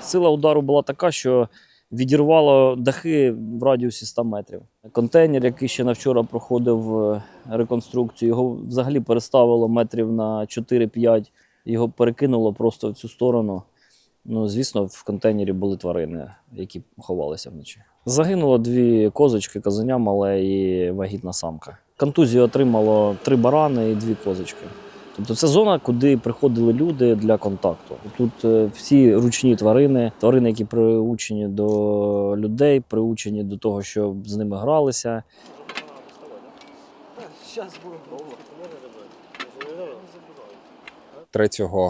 Сила удару була така, що відірвало дахи в радіусі 100 метрів. Контейнер, який ще на вчора проходив е, реконструкцію, його взагалі переставило метрів на 4-5, його перекинуло просто в цю сторону. Ну, звісно, в контейнері були тварини, які ховалися вночі. Загинуло дві козочки, козеня мале і вагітна самка. Контузію отримало три барани і дві козочки. Тобто це зона, куди приходили люди для контакту. Тут е, всі ручні тварини, тварини, які приучені до людей, приучені до того, щоб з ними гралися. 3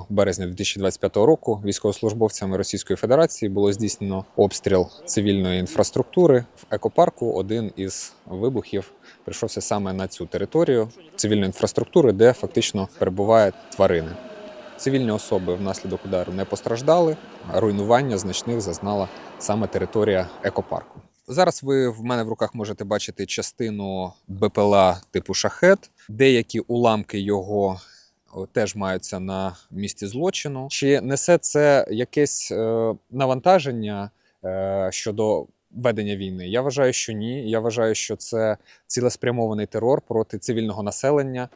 березня 2025 року військовослужбовцями Російської Федерації було здійснено обстріл цивільної інфраструктури в екопарку. Один із вибухів прийшовся саме на цю територію цивільної інфраструктури, де фактично перебувають тварини. Цивільні особи внаслідок удару не постраждали. Руйнування значних зазнала саме територія екопарку. Зараз ви в мене в руках можете бачити частину БПЛА типу шахет, деякі уламки його теж маються на місці злочину. Чи несе це якесь е, навантаження е, щодо ведення війни? Я вважаю, що ні. Я вважаю, що це цілеспрямований терор проти цивільного населення.